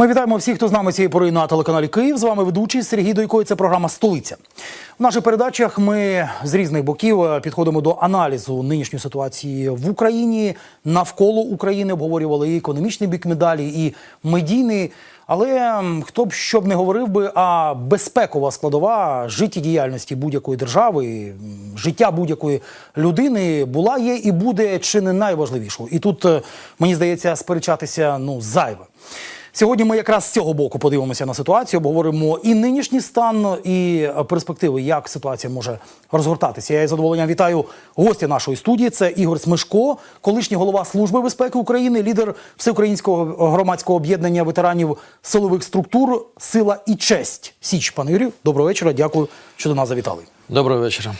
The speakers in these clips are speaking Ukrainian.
Ми вітаємо всіх, хто з нами цієї пори на телеканалі Київ. З вами ведучий Сергій Дойко. і Це програма Столиця. В наших передачах ми з різних боків е, підходимо до аналізу нинішньої ситуації в Україні, навколо України обговорювали і економічний бік медалі, і медійний. Але хто б що б не говорив би, а безпекова складова життєдіяльності будь-якої держави, життя будь-якої людини була, є і буде чи не найважливішою. І тут е, мені здається сперечатися ну зайве. Сьогодні ми якраз з цього боку подивимося на ситуацію, обговоримо і нинішній стан, і перспективи, як ситуація може розгортатися. Я із задоволенням вітаю гостя нашої студії. Це Ігор Смишко, колишній голова Служби безпеки України, лідер всеукраїнського громадського об'єднання ветеранів силових структур Сила і честь. Січ, пане Юрію, доброго вечора. Дякую, що до нас завітали. Доброго вечора.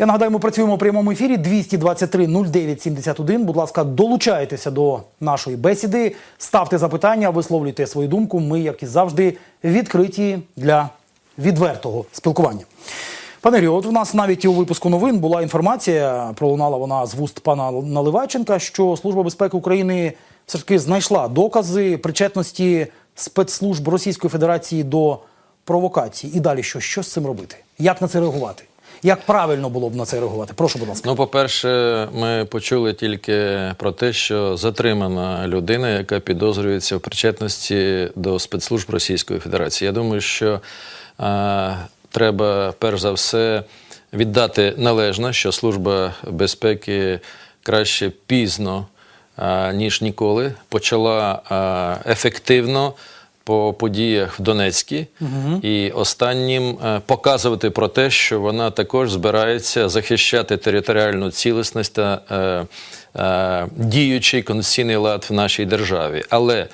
Я нагадаю, ми працюємо у прямому ефірі 223 09 71. Будь ласка, долучайтеся до нашої бесіди, ставте запитання, висловлюйте свою думку. Ми, як і завжди, відкриті для відвертого спілкування. Пане Юрію, от у нас навіть у випуску новин була інформація, пролунала вона з вуст пана Наливайченка, що Служба безпеки України все ж таки знайшла докази причетності спецслужб Російської Федерації до провокації. І далі що? Що з цим робити? Як на це реагувати? Як правильно було б на це реагувати? Прошу, будь ласка. Ну, по-перше, ми почули тільки про те, що затримана людина, яка підозрюється в причетності до спецслужб Російської Федерації. Я думаю, що е, треба перш за все віддати належне, що служба безпеки краще пізно, е, ніж ніколи, почала е, ефективно. По подіях в Донецькій і останнім е, показувати про те, що вона також збирається захищати територіальну цілісність та е, е, діючий конституційний лад в нашій державі. Але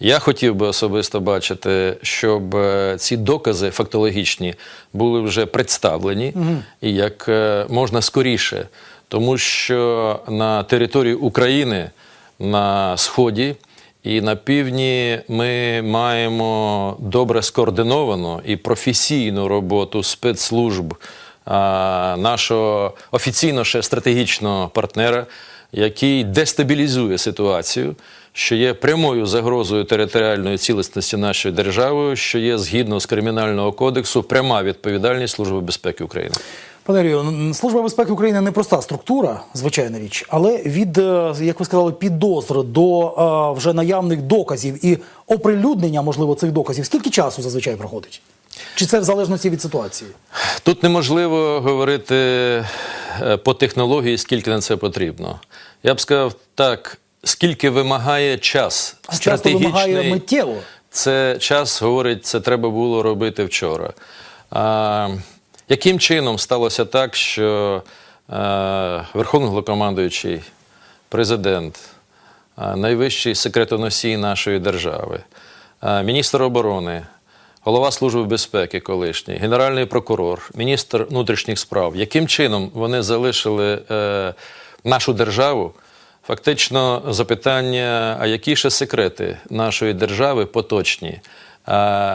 я хотів би особисто бачити, щоб е, ці докази фактологічні були вже представлені і як е, можна скоріше, тому що на території України на сході. І на півдні ми маємо добре скоординовану і професійну роботу спецслужб а, нашого офіційно ще стратегічного партнера, який дестабілізує ситуацію, що є прямою загрозою територіальної цілісності нашої держави, що є згідно з кримінального кодексу пряма відповідальність Служби безпеки України. Пане Юрію, Служба безпеки України не проста структура, звичайна річ, але від, е, як ви сказали, підозр до е, вже наявних доказів і оприлюднення, можливо, цих доказів, скільки часу зазвичай проходить? Чи це в залежності від ситуації? Тут неможливо говорити е, по технології, скільки на це потрібно. Я б сказав так, скільки вимагає час А часто вимагає миттєво. Це час говорить, це треба було робити вчора. А, яким чином сталося так, що е, Верховний Головнокомандуючий, президент, е, найвищий секретоносій нашої держави, е, міністр оборони, голова Служби безпеки колишній, генеральний прокурор, міністр внутрішніх справ, яким чином вони залишили е, нашу державу? Фактично запитання, а які ще секрети нашої держави поточні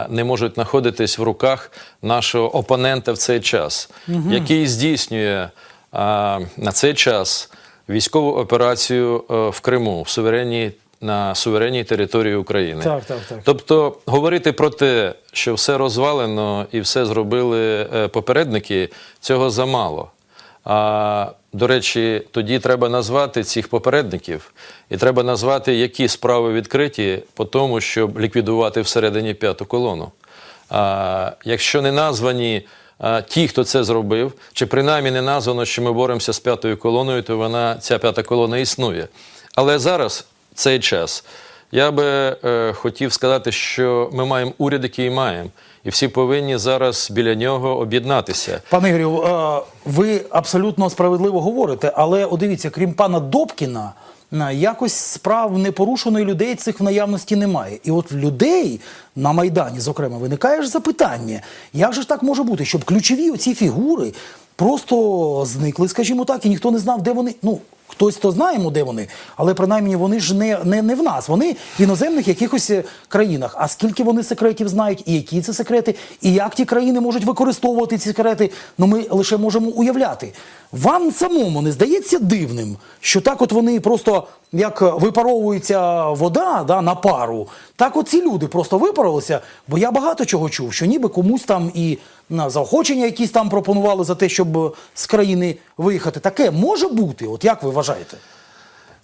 не можуть знаходитись в руках нашого опонента в цей час, який здійснює е, на цей час військову операцію е, в Криму в суверенній на суверенній території України. Так, так, так. Тобто говорити про те, що все розвалено і все зробили е, попередники, цього замало. А до речі, тоді треба назвати цих попередників, і треба назвати, які справи відкриті по тому, щоб ліквідувати всередині п'яту колону. А, якщо не названі а, ті, хто це зробив, чи принаймні не названо, що ми боремося з п'ятою колоною, то вона ця п'ята колона існує. Але зараз цей час. Я би е, хотів сказати, що ми маємо уряд, який маємо, і всі повинні зараз біля нього об'єднатися. Пане Ігорю, е, ви абсолютно справедливо говорите, але от дивіться, крім пана Добкіна, е, якось справ непорушеної людей цих в наявності немає. І от в людей на Майдані, зокрема, виникає ж запитання, як же ж так може бути, щоб ключові оці фігури просто зникли, скажімо так, і ніхто не знав, де вони. Ну, Хтось то знаємо, де вони, але принаймні вони ж не, не, не в нас. Вони в іноземних якихось е, країнах. А скільки вони секретів знають, і які це секрети, і як ті країни можуть використовувати ці секрети, ну ми лише можемо уявляти. Вам самому не здається дивним, що так от вони просто як випаровується вода да, на пару, Так оці люди просто випарилися, бо я багато чого чув, що ніби комусь там і на заохочення якісь там пропонували за те, щоб е, з країни виїхати. Таке може бути, от як ви вважаєте?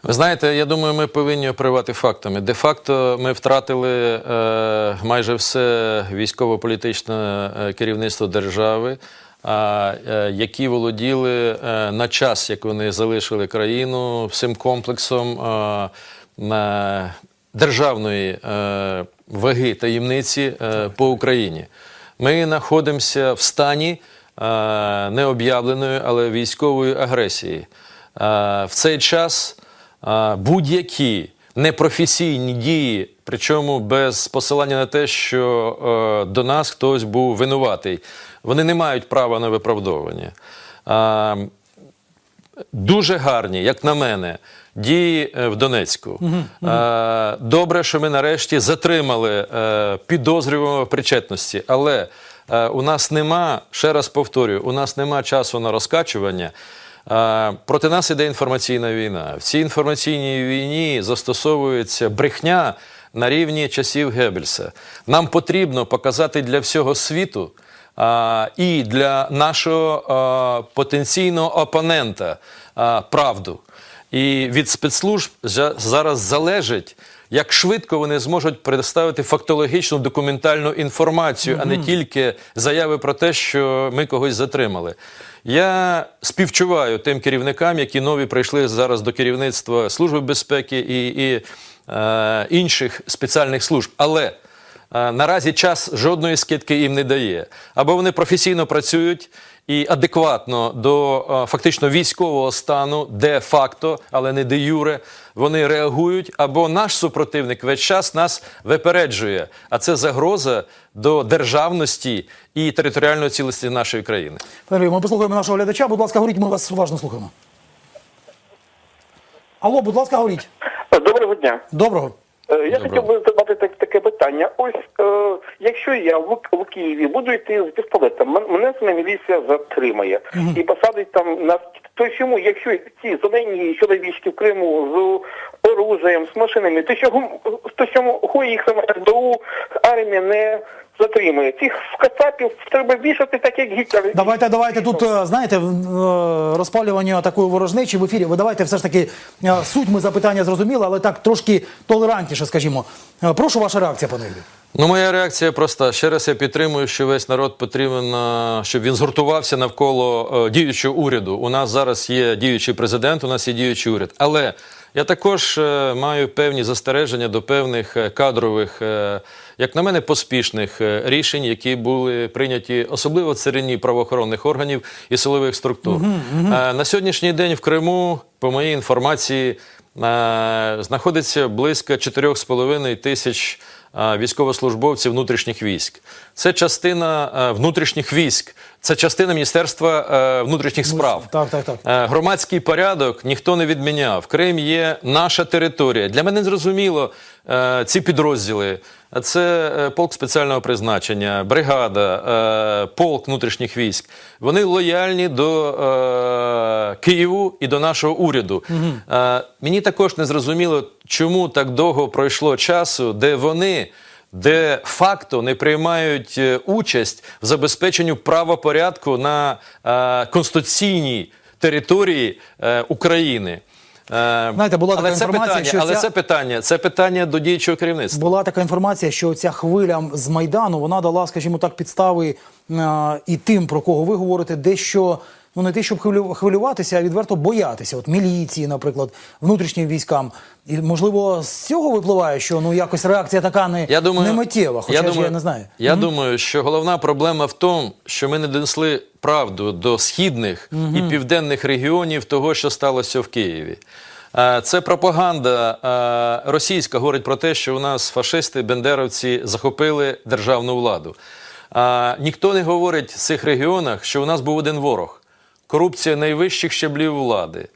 Ви знаєте, я думаю, ми повинні оперувати фактами. Де-факто ми втратили е, майже все військово-політичне е, керівництво держави, а, е, які володіли е, на час, як вони залишили країну всім комплексом е, на державної е, ваги таємниці е, по Україні. Ми знаходимося в стані е, необ'явленої, але військової агресії. Е, в цей час а, будь-які непрофесійні дії, причому без посилання на те, що е, до нас хтось був винуватий, вони не мають права на виправдовування. А, дуже гарні, як на мене, дії е, в Донецьку. Е, Добре, що ми нарешті затримали е, підозрюваного причетності, але у нас нема, ще раз повторюю, у нас нема часу на розкачування. Проти нас іде інформаційна війна. В цій інформаційній війні застосовується брехня на рівні часів Геббельса. Нам потрібно показати для всього світу і для нашого потенційного опонента правду. І від спецслужб за- зараз залежить, як швидко вони зможуть представити фактологічну документальну інформацію, а не тільки заяви про те, що ми когось затримали. Я співчуваю тим керівникам, які нові прийшли зараз до керівництва Служби безпеки і, і е, інших спеціальних служб. Але Наразі час жодної скидки їм не дає. Або вони професійно працюють і адекватно до фактично військового стану, де-факто, але не де юре, вони реагують, або наш супротивник весь час нас випереджує. А це загроза до державності і територіальної цілості нашої країни. Пане ми послухаємо нашого глядача. Будь ласка, говоріть, ми вас уважно слухаємо. Алло, будь ласка, говоріть. Доброго дня. Доброго. Е, Я Доброго. хотів би задати так, таке питання. Ось е, якщо я в, в Києві буду йти з пістолетом, мене міліція затримає і посадить там на то чому, якщо ці зелені чоловічки в Криму з оружієм, з машинами, то чому то чому хо їх саме СБУ армія не затримує? Цих кацапів треба вішати так, як Гітлер. Давайте, давайте тут, е, знаєте, е, розпалювання такої ворожнечі в ефірі. Ви давайте все ж таки е, суть ми запитання зрозуміли, але так трошки толерантніше, скажімо. Прошу ваша реакція, пане. Ну, моя реакція проста. Ще раз я підтримую, що весь народ потрібен, е, щоб він згуртувався навколо е, діючого уряду. У нас зараз є діючий президент, у нас є діючий уряд. Але я також е, маю певні застереження до певних кадрових, як на мене, поспішних рішень, які були прийняті особливо в царині правоохоронних органів і силових структур. Е, На сьогоднішній день в Криму, по моїй інформації, знаходиться близько 4,5 тисяч військовослужбовців внутрішніх військ. Це частина е, внутрішніх військ, це частина Міністерства е, внутрішніх справ. Так, так, так. Е, Громадський порядок ніхто не відміняв. Крим є наша територія. Для мене зрозуміло е, ці підрозділи. А Це е, полк спеціального призначення, бригада, е, полк внутрішніх військ. Вони лояльні до е, Києву і до нашого уряду. Е, мені також не зрозуміло, чому так довго пройшло часу, де вони де факто не приймають участь в забезпеченню правопорядку на е, конституційній території е, України. Е, Знаєте, була але така це інформація, питання, що але ця- це питання, це питання до діючого керівництва. Була така інформація, що ця хвиля з Майдану вона дала, скажімо так, підстави е, і тим, про кого ви говорите, дещо. Ну, не те, щоб хвилю- хвилюватися, а відверто боятися. От міліції, наприклад, внутрішнім військам. І можливо, з цього випливає, що ну якось реакція така не, Я думаю, не миттєва, хоча я ж я не знаю. Я думаю, що головна проблема в тому, що ми не донесли правду до східних і південних регіонів того, що сталося в Києві. Це пропаганда російська говорить про те, що у нас фашисти, бендеровці захопили державну владу. Ніхто не говорить в цих регіонах, що у нас був один ворог корупція найвищих щаблів влади.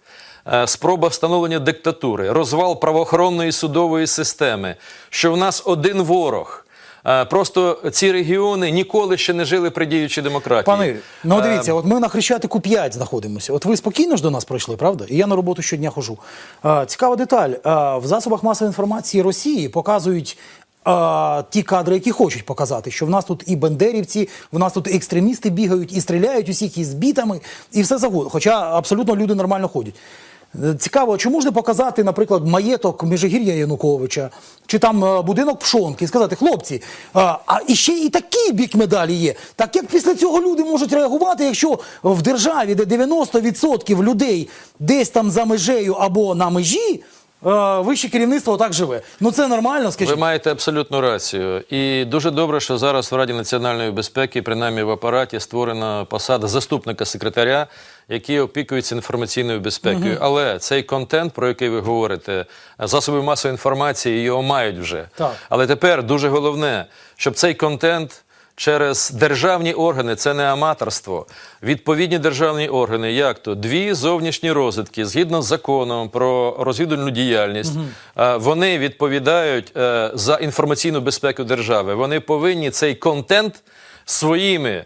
е, Спроба встановлення диктатури, розвал правоохоронної судової системи, що в нас один ворог. Е, Просто ці регіони ніколи ще не жили при діючій демократії. Пане ну Е, дивіться, от ми на Хрещатику 5 знаходимося. От ви спокійно ж до нас прийшли, правда? І я на роботу щодня хожу. Цікава деталь. В засобах масової інформації Росії показують а, ті кадри, які хочуть показати, що в нас тут і бандерівці, в нас тут екстремісти бігають і стріляють усіх із бітами, і все загодно. Хоча абсолютно люди нормально ходять. Е, Цікаво, чи можна показати, наприклад, маєток Межигір'я Януковича, чи там е, будинок Пшонки, і сказати, хлопці, а, а і ще і такий бік медалі є. Так як після цього люди можуть реагувати, якщо в державі, де 90% людей десь там за межею або на межі, е, вище керівництво так живе. Ну це нормально, скажіть. Ви маєте абсолютну рацію. І дуже добре, що зараз в Раді національної безпеки, принаймні в апараті, створена посада заступника секретаря, який опікується інформаційною безпекою. Але цей контент, про який ви говорите, засоби масової інформації його мають вже. Так. Але тепер дуже головне, щоб цей контент. Через державні органи це не аматорство. Відповідні державні органи, як то дві зовнішні розвідки, згідно з законом про розвідувальну діяльність, угу. вони відповідають е, за інформаційну безпеку держави. Вони повинні цей контент своїми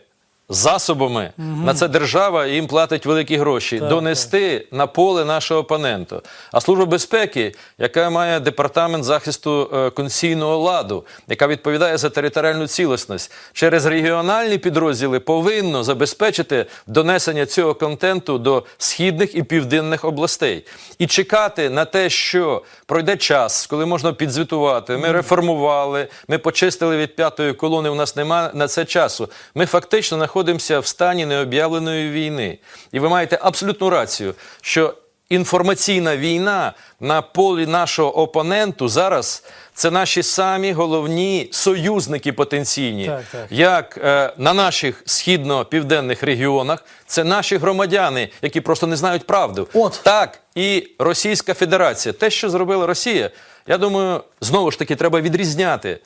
засобами на це держава їм платить великі гроші. донести на поле нашого опоненту. А служба безпеки, яка має департамент захисту е, конституційного ладу, яка відповідає за територіальну цілісність, через регіональні підрозділи повинно забезпечити донесення цього контенту до східних і південних областей і чекати на те, що пройде час, коли можна підзвітувати. Ми реформували, ми почистили від п'ятої колони. У нас немає на це часу. Ми фактично знаходимося в стані необ'явленої війни. І ви маєте абсолютну рацію, що інформаційна війна на полі нашого опоненту зараз це наші самі головні союзники потенційні, Так, так. як е, на наших східно-південних регіонах, це наші громадяни, які просто не знають правду. От. Так, і Російська Федерація. Те, що зробила Росія, я думаю, знову ж таки, треба відрізняти.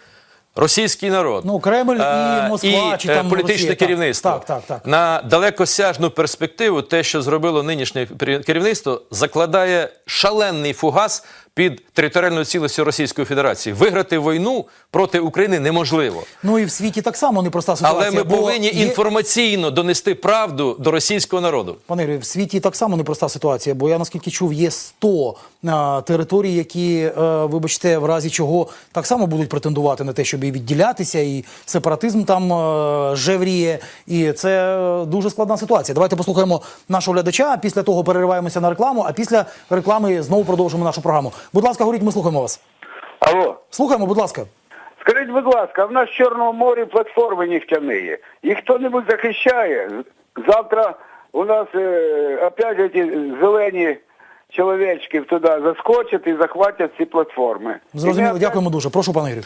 Російський народ, Ну, Кремль і е, Москва, і, чи е, там політичне Росія. Керівництво так, так, так. на далекосяжну перспективу, те, що зробило нинішнє керівництво, закладає шалений фугас під територіальну цілістю Російської Федерації. Виграти війну проти України неможливо. Ну і в світі так само непроста ситуація. Але ми бо повинні є- інформаційно донести правду до російського народу. Пане Юрію, в світі так само непроста ситуація, бо я наскільки чув, є 100 а, територій, які, е, вибачте, в разі чого так само будуть претендувати на те, щоб і відділятися, і сепаратизм там е, жевріє. І це е, дуже складна ситуація. Давайте послухаємо нашого глядача. Після того перериваємося на рекламу, а після реклами знову продовжимо нашу програму. Будь ласка, говоріть, ми слухаємо вас. Алло. Слухаємо, будь ласка. Скажіть, будь ласка, в нас в Чорному морі платформи нефтяні. Їх хто-небудь захищає? Завтра у нас е, опять ці зелені чоловічки туди заскочать і захватять ці платформи. Зрозуміло, опять... дякуємо дуже. Прошу, пане Юрію.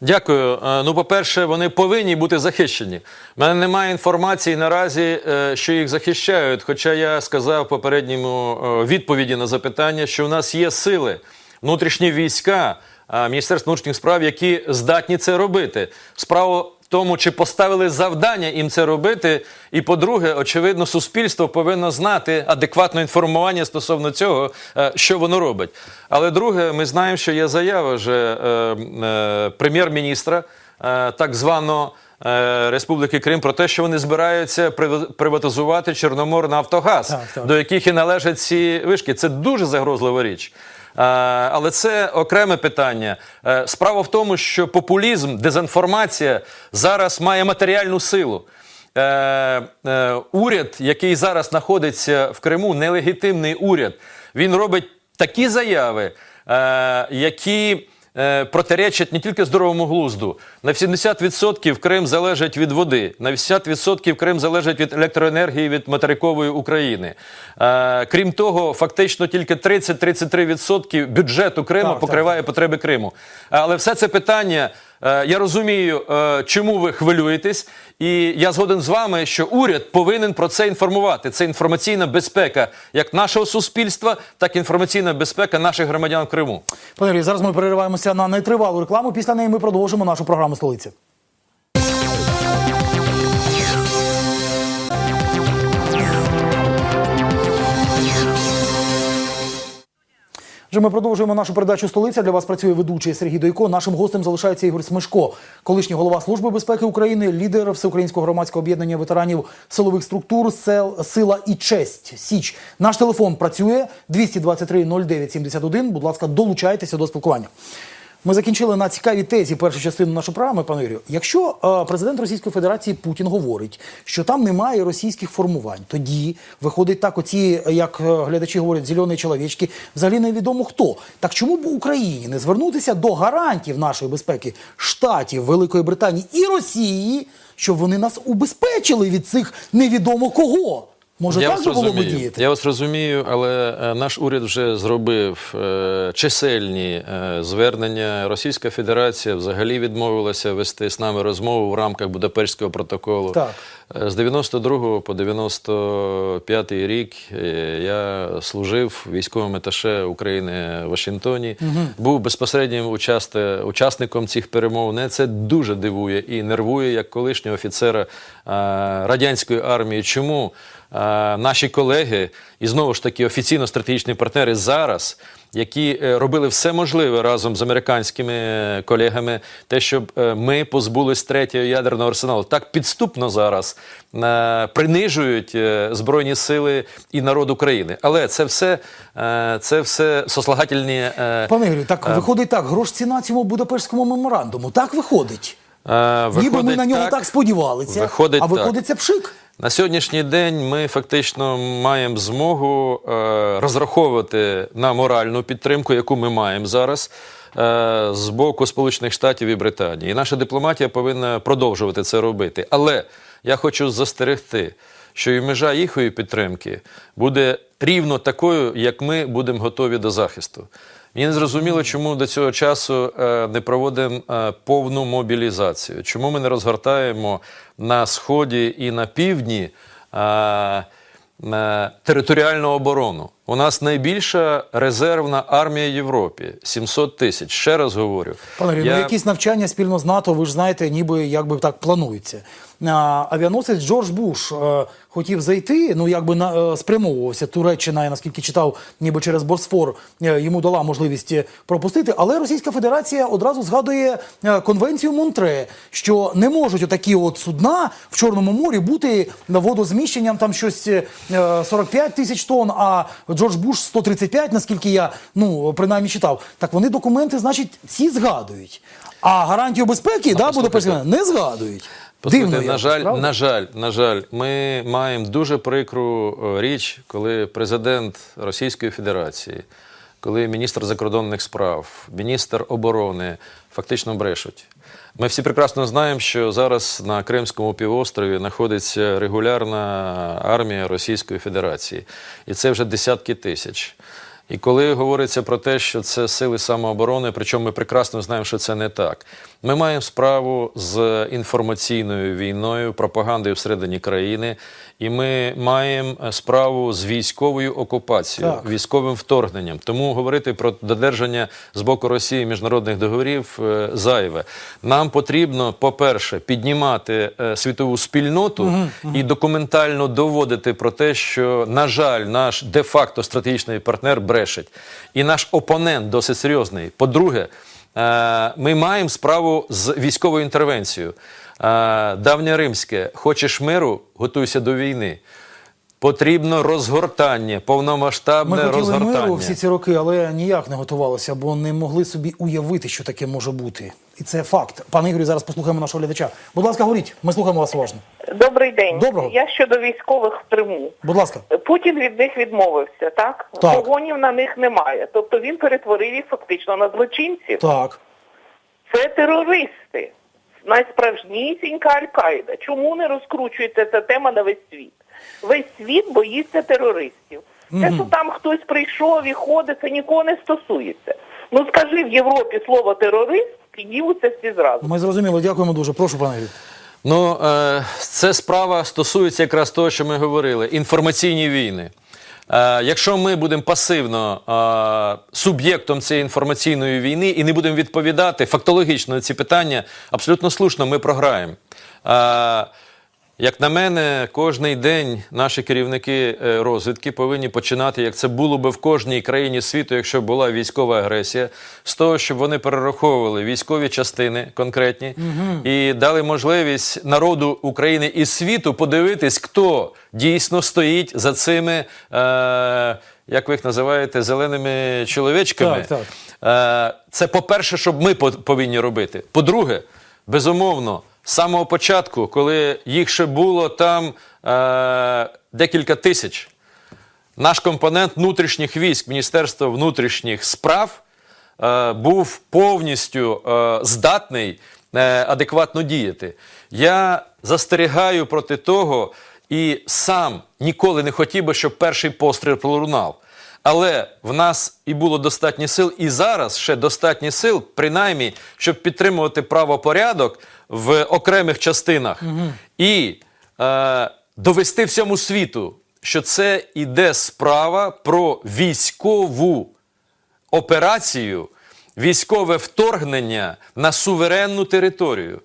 Дякую. Е, Ну, по-перше, вони повинні бути захищені. У мене немає інформації наразі, е, що їх захищають. Хоча я сказав в попередньому е, відповіді на запитання, що в нас є сили, внутрішні війська, Міністерство внутрішніх справ, які здатні це робити. Справа тому, чи поставили завдання їм це робити. І по-друге, очевидно, суспільство повинно знати адекватне інформування стосовно цього, е, що воно робить. Але друге, ми знаємо, що є заява вже е, е, прем'єр-міністра так званого. Республіки Крим про те, що вони збираються прив- приватизувати Чорномор Нафтогаз, Так, так. до яких і належать ці вишки. Це дуже загрозлива річ. Е, Але це окреме питання. Е, Справа в тому, що популізм, дезінформація зараз має матеріальну силу. Е, уряд, який зараз знаходиться в Криму, нелегітимний уряд, він робить такі заяви, які протиречать не тільки здоровому глузду. На 70% Крим залежить від води, на 80% Крим залежить від електроенергії від материкової України. Е, крім того, фактично тільки 30-33% бюджету Криму покриває потреби Криму. Але все це питання. Е, Я розумію, е, чому ви хвилюєтесь, і я згоден з вами, що уряд повинен про це інформувати. Це інформаційна безпека як нашого суспільства, так і інформаційна безпека наших громадян в Криму. Пане зараз ми перериваємося на нетривалу рекламу. Після неї ми продовжимо нашу програму столиця. Вже ми продовжуємо нашу передачу столиця. Для вас працює ведучий Сергій Дойко. Нашим гостем залишається Ігор Смешко, колишній голова Служби безпеки України, лідер Всеукраїнського громадського об'єднання ветеранів силових структур сел Сила і честь. Січ. Наш телефон працює 223 09 71. Будь ласка, долучайтеся до спілкування. Ми закінчили на цікавій тезі першу частину нашої програми, пане Юрію. Якщо е, президент Російської Федерації Путін говорить, що там немає російських формувань, тоді виходить так, оці, як е, глядачі говорять, зелені чоловічки, взагалі невідомо хто. Так чому б Україні не звернутися до гарантів нашої безпеки штатів Великої Британії і Росії, щоб вони нас убезпечили від цих невідомо кого? Може, Я так же було б діяти? Я вас розумію, але е, наш уряд вже зробив е, чисельні е, звернення. Російська Федерація взагалі відмовилася вести з нами розмову в рамках Будапештського протоколу. Так. Е, З 92 по 95 рік е, я служив військовим еташе України в Вашингтоні. Був безпосереднім учасником цих перемов. Мене це дуже дивує і нервує як колишнього офіцера е, радянської армії. Чому? Наші колеги і знову ж таки офіційно стратегічні партнери зараз, які е, робили все можливе разом з американськими е, колегами, те, щоб е, ми позбулись третього ядерного арсеналу, так підступно зараз принижують збройні сили і народ України. Але це все, це все сослагательні. Пане Ігорю, так виходить так, грош ціна цьому Будапештському меморандуму. Так виходить. е, Ніби ми на нього так, сподівалися, Виходить а так. виходить це пшик. На сьогоднішній день ми фактично маємо змогу е, розраховувати на моральну підтримку, яку ми маємо зараз. е, З боку Сполучених Штатів і Британії. І наша дипломатія повинна продовжувати це робити. Але я хочу застерегти, що і межа їхньої підтримки буде рівно такою, як ми будемо готові до захисту. Мені не зрозуміло, чому до цього часу е, не проводимо е, повну мобілізацію. Чому ми не розгортаємо на сході і на півдні е, територіальну оборону. У нас найбільша резервна армія Європі 700 тисяч. Ще раз говорю. Пане Юрію, ну якісь навчання спільно з НАТО, ви ж знаєте, ніби якби так планується. А, авіаносець Джордж Буш е, хотів зайти, ну якби на, е, спрямовувався. Туреччина, я наскільки читав, ніби через Босфор е, йому дала можливість пропустити. Але Російська Федерація одразу згадує конвенцію Монтре, що не можуть отакі от судна в Чорному морі бути на водозміщенням там щось е, 45 тисяч тонн, а Джордж Буш 135, наскільки я ну принаймні читав. Так вони документи, значить, ці згадують. А гарантію безпеки, да, буде не згадують. Послухайте, Дивно, на жаль, правда? на жаль, на жаль, ми маємо дуже прикру е, річ, коли президент Російської Федерації, коли міністр закордонних справ, міністр оборони фактично брешуть. Ми всі прекрасно знаємо, що зараз на Кримському півострові знаходиться регулярна армія Російської Федерації, і це вже десятки тисяч. І коли говориться про те, що це сили самооборони, причому ми прекрасно знаємо, що це не так. Ми маємо справу з інформаційною війною, пропагандою всередині країни, і ми маємо справу з військовою окупацією, Так. військовим вторгненням. Тому говорити про додержання з боку Росії міжнародних договорів е, зайве. Нам потрібно, по-перше, піднімати е, світову спільноту і документально доводити про те, що, на жаль, наш де-факто стратегічний партнер брешить. І наш опонент досить серйозний. По-друге, е, ми маємо справу з військовою інтервенцією. Е, Давньоримське, хочеш миру, готуйся до війни. Потрібно розгортання, повномасштабне Ми хотіли розгортання. миру всі ці роки, але ніяк не готувалися, бо не могли собі уявити, що таке може бути. І це факт. Пане Ігорю, зараз послухаємо нашого глядача. Будь ласка, говоріть, ми слухаємо вас уважно. Добрий день. Доброго. Я щодо військових в Криму. Будь ласка. Путін від них відмовився, так? Так. Погонів на них немає. Тобто він перетворив їх фактично на злочинців. Так. Це терористи. Найсправжнісінька Аль-Каїда. Чому не розкручується ця тема на весь світ? Весь світ боїться терористів. Те, що там хтось прийшов і ходить, це нікого не стосується. Ну скажи в Європі слово терорист, піднімуться всі зразу. Ми зрозуміли, дякуємо дуже. Прошу, пане Ігорю. Ну, е, це справа стосується якраз того, що ми говорили: інформаційні війни. Е, якщо ми будемо пасивно е, суб'єктом цієї інформаційної війни і не будемо відповідати фактологічно на ці питання, абсолютно слушно ми програємо. Як на мене, кожний день наші керівники е, розвідки повинні починати, як це було би в кожній країні світу, якщо була військова агресія, з того, щоб вони перераховували військові частини конкретні і дали можливість народу України і світу подивитись, хто дійсно стоїть за цими, е, як ви їх називаєте, зеленими чоловічками. Так, так. Е, Це по-перше, щоб ми по- повинні робити. По-друге, безумовно, з самого початку, коли їх ще було там е, декілька тисяч, наш компонент внутрішніх військ Міністерства внутрішніх справ е, був повністю е, здатний е, адекватно діяти. Я застерігаю проти того і сам ніколи не хотів би, щоб перший постріл пролунав. Але в нас і було достатньо сил, і зараз ще достатньо сил, принаймні, щоб підтримувати правопорядок в окремих частинах і е, довести всьому світу, що це іде справа про військову операцію, військове вторгнення на суверенну територію.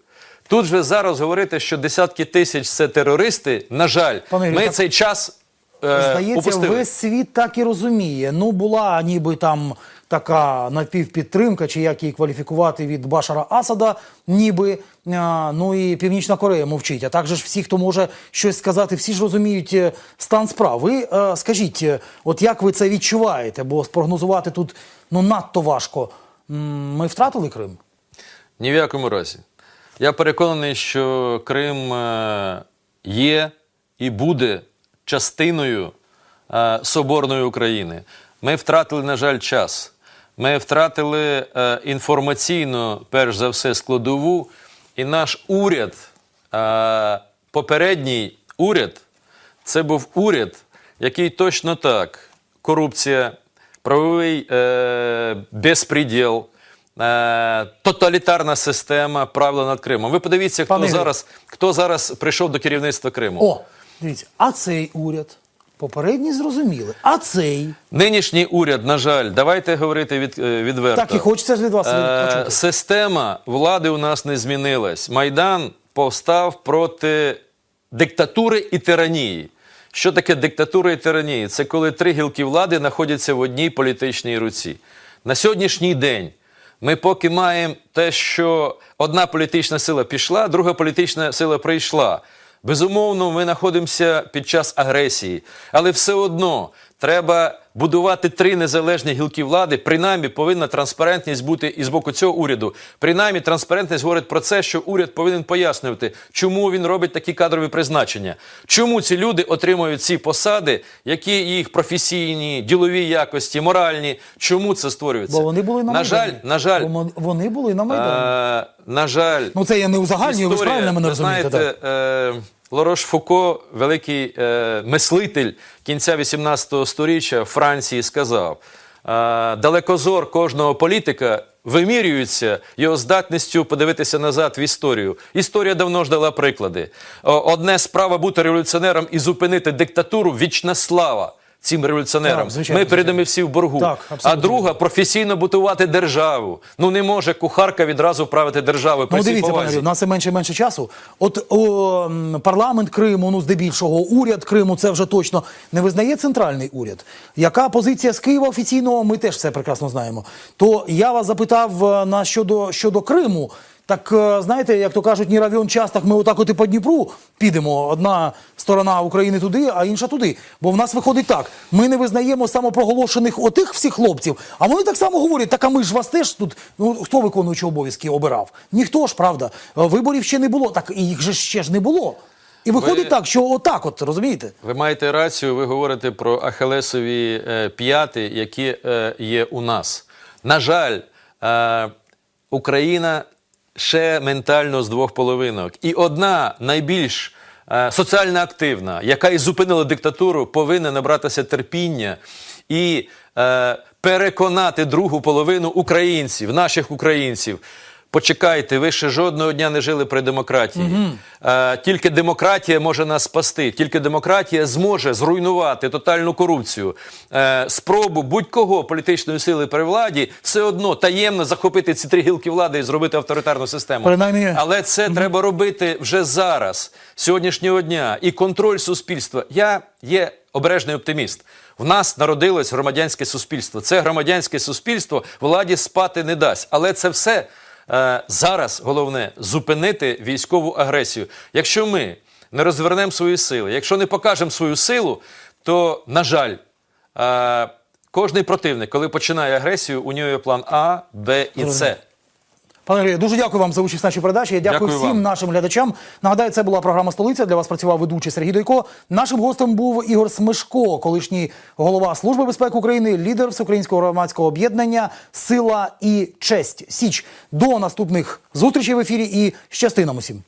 Тут же зараз говорити, що десятки тисяч це терористи. На жаль, Пане ми так- цей час е, Здається, упустили. весь світ так і розуміє. Ну, була ніби там така напівпідтримка, чи як її кваліфікувати від Башара Асада, ніби. Ну і Північна Корея мовчить. А також ж всі, хто може щось сказати, всі ж розуміють е, стан справ. Ви е, скажіть, е, от як ви це відчуваєте? Бо спрогнозувати тут ну надто важко. Ми втратили Крим? Ні в якому разі. Я переконаний, що Крим е, є і буде частиною е, Соборної України. Ми втратили, на жаль, час. Ми втратили е, інформаційно, перш за все, складову, і наш уряд, е, попередній уряд, це був уряд, який точно так: корупція, правовий е, безпреділ, е, тоталітарна система правила над Кримом. Ви подивіться, хто Пане Ігорю. зараз, хто зараз прийшов до керівництва Криму. О, дивіться, а цей уряд попередній зрозуміли. А цей Нинішній уряд, на жаль, давайте говорити від, е, відверто. так і хочеться ж від вас Е. Система влади у нас не змінилась. Майдан повстав проти диктатури і тиранії. Що таке диктатура і тиранія? Це коли три гілки влади знаходяться в одній політичній руці. На сьогоднішній день ми поки маємо те, що одна політична сила пішла, друга політична сила прийшла. Безумовно, ми знаходимося під час агресії, але все одно треба будувати три незалежні гілки влади. Принаймні повинна транспарентність бути і з боку цього уряду. Принаймні, транспарентність говорить про це, що уряд повинен пояснювати, чому він робить такі кадрові призначення, чому ці люди отримують ці посади, які їх професійні, ділові якості, моральні. Чому це створюється? Бо вони були на, на жаль, на жаль, Бо Вони були на Майдані. Е, на жаль, ну це я не узагальнюю, ви ж правильно мене розумієте. знаєте, так. е, Лорош Фуко, великий е, мислитель кінця 18 століття в Франції, сказав: е, далекозор кожного політика вимірюється його здатністю подивитися назад в історію. Історія давно ж дала приклади. Одне справа бути революціонером і зупинити диктатуру вічна слава. Цим революціонерам Так, звичайно, ми перед ними всі в боргу. Так, а друга професійно будувати державу. Ну не може кухарка відразу правити державою. При Ну, дивіться, пане. У нас все менше і менше часу. От о, парламент Криму, ну здебільшого, уряд Криму, це вже точно не визнає центральний уряд. Яка позиція з Києва офіційного, ми теж це прекрасно знаємо. То я вас запитав е, на щодо, щодо Криму. Так е, знаєте, як то кажуть, ні равіон час, так ми отак от і по Дніпру підемо. Одна сторона України туди, а інша туди. Бо в нас виходить так: ми не визнаємо самопроголошених отих всіх хлопців, а вони так само говорять: так а ми ж вас теж тут. Ну хто виконуючий обов'язки обирав? Ніхто ж, правда. Е, Виборів ще не було, так і їх же ще ж не було. І виходить Ви- так, що отак, от розумієте? Ви маєте рацію, ви говорите про Ахелесові е, п'яти, які е, є у нас. На жаль, е, Україна ще ментально з двох половинок. І одна найбільш е, соціально активна, яка і зупинила диктатуру, повинна набратися терпіння і е, переконати другу половину українців, наших українців. Почекайте, ви ще жодного дня не жили при демократії. Е, тільки демократія може нас спасти, тільки демократія зможе зруйнувати тотальну корупцію, е, спробу будь-кого політичної сили при владі все одно таємно захопити ці три гілки влади і зробити авторитарну систему. Принаймні- Але це треба робити вже зараз, сьогоднішнього дня, і контроль суспільства. Я є обережний оптиміст. В нас народилось громадянське суспільство. Це громадянське суспільство владі спати не дасть. Але це все зараз головне зупинити військову агресію. Якщо ми не розвернемо свої сили, якщо не покажемо свою силу, то, на жаль, е, Кожний противник, коли починає агресію, у нього є план А, Б і С. Пане Андрію, дуже дякую вам за участь в нашій передачі. Я дякую, Дякую всім вам. нашим глядачам. Нагадаю, це була програма Столиця. Для вас працював ведучий Сергій Дойко. Нашим гостем був Ігор Смишко, колишній голова Служби безпеки України, лідер всеукраїнського громадського об'єднання Сила і честь. Січ до наступних зустрічей в ефірі і нам усім.